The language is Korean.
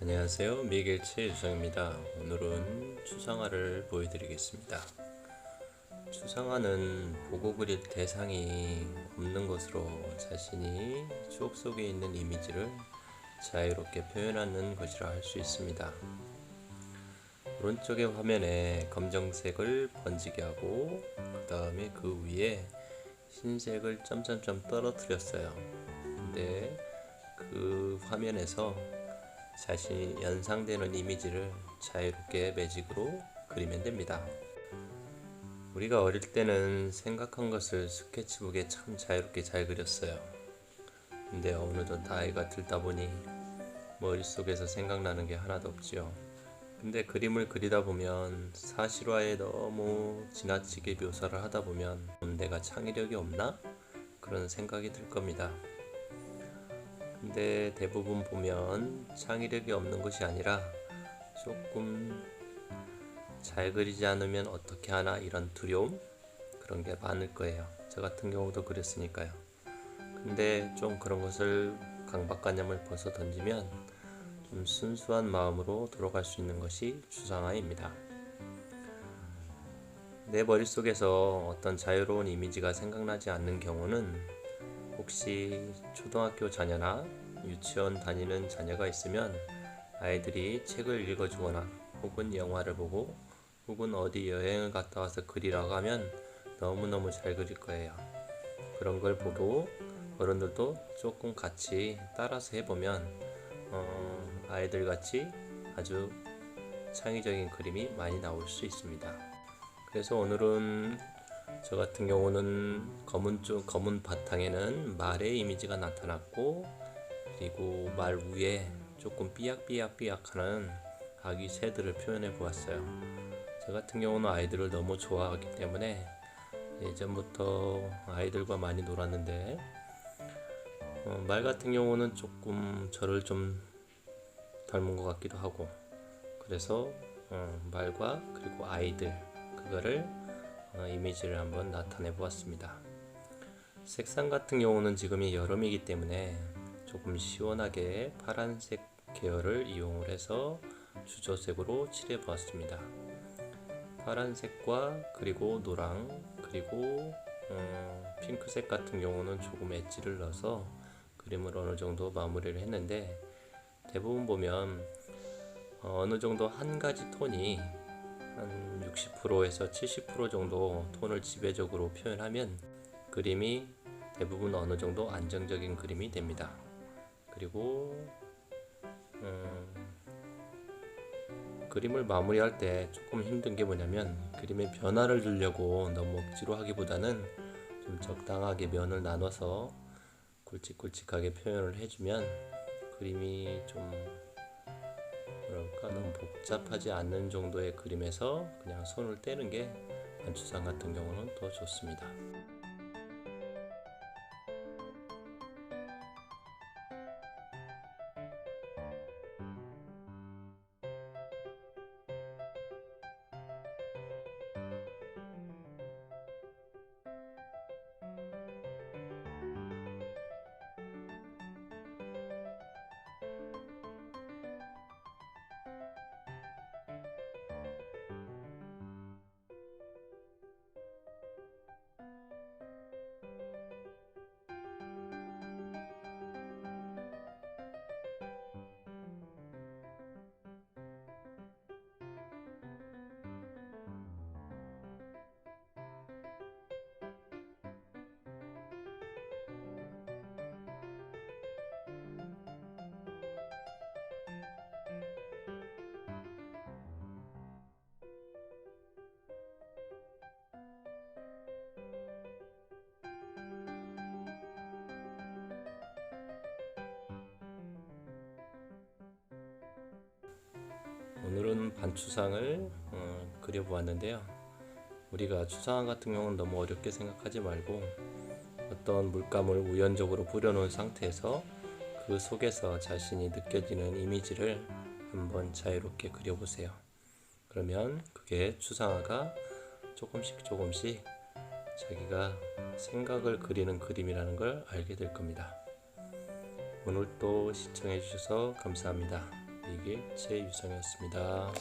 안녕하세요. 미길치 유성입니다. 오늘은 추상화를 보여드리겠습니다. 추상화는 보고 그릴 대상이 없는 것으로 자신이 추억 속에 있는 이미지를 자유롭게 표현하는 것이라 할 수 있습니다. 오른쪽의 화면에 검정색을 번지게 하고 그 다음에 그 위에 흰색을 점점점 떨어뜨렸어요. 근데 그 화면에서 자신이 연상되는 이미지를 자유롭게 매직으로 그리면 됩니다. 우리가 어릴 때는 생각한 것을 스케치북에 참 자유롭게 잘 그렸어요. 근데 어느덧 나이가 들다 보니 머릿속에서 생각나는 게 하나도 없지요. 근데 그림을 그리다 보면 사실화에 너무 지나치게 묘사를 하다 보면 내가 창의력이 없나? 그런 생각이 들 겁니다. 근데 대부분 보면 창의력이 없는 것이 아니라 조금 잘 그리지 않으면 어떻게 하나 이런 두려움 그런 게 많을 거예요. 저 같은 경우도 그랬으니까요. 근데 좀 그런 것을 강박관념을 벗어 던지면 좀 순수한 마음으로 돌아갈 수 있는 것이 추상화입니다. 내 머릿속에서 어떤 자유로운 이미지가 생각나지 않는 경우는 혹시 초등학교 자녀나 유치원 다니는 자녀가 있으면 아이들이 책을 읽어주거나 혹은 영화를 보고 혹은 어디 여행을 갔다 와서 그리라고 하면 너무너무 잘 그릴 거예요. 그런 걸 보고 어른들도 조금 같이 따라서 해보면 어, 아이들 같이 아주 창의적인 그림이 많이 나올 수 있습니다. 그래서 오늘은 저 같은 경우는 검은 쪽 검은 바탕에는 말의 이미지가 나타났고 그리고 말 위에 조금 삐약삐약삐약하는 아기 새들을 표현해 보았어요. 저 같은 경우는 아이들을 너무 좋아하기 때문에 예전부터 아이들과 많이 놀았는데 어, 말 같은 경우는 조금 저를 좀 닮은 것 같기도 하고 그래서 어, 말과 그리고 아이들 그거를 어, 이미지를 한번 나타내 보았습니다. 색상 같은 경우는 지금이 여름이기 때문에 조금 시원하게 파란색 계열을 이용을 해서 주조색으로 칠해 보았습니다. 파란색과 그리고 노랑 그리고 음, 핑크색 같은 경우는 조금 엣지를 넣어서 그림을 어느 정도 마무리를 했는데 대부분 보면 어, 어느 정도 한 가지 톤이 한 60%에서 70% 정도 톤을 지배적으로 표현하면 그림이 대부분 어느 정도 안정적인 그림이 됩니다. 그리고 음, 그림을 마무리할 때 조금 힘든 게 뭐냐면 그림의 변화를 주려고 너무 억지로 하기보다는 좀 적당하게 면을 나눠서 굵직굵직하게 표현을 해주면 그림이 좀 뭐랄까 너무 복잡하지 않는 정도의 그림에서 그냥 손을 떼는 게 반추상 같은 경우는 더 좋습니다. 오늘은 반추상을 어, 그려보았는데요. 우리가 추상화 같은 경우는 너무 어렵게 생각하지 말고 어떤 물감을 우연적으로 뿌려놓은 상태에서 그 속에서 자신이 느껴지는 이미지를 한번 자유롭게 그려보세요. 그러면 그게 추상화가 조금씩 조금씩 자기가 생각을 그리는 그림이라는 걸 알게 될 겁니다. 오늘도 시청해 주셔서 감사합니다. 되길 최유성이었습니다.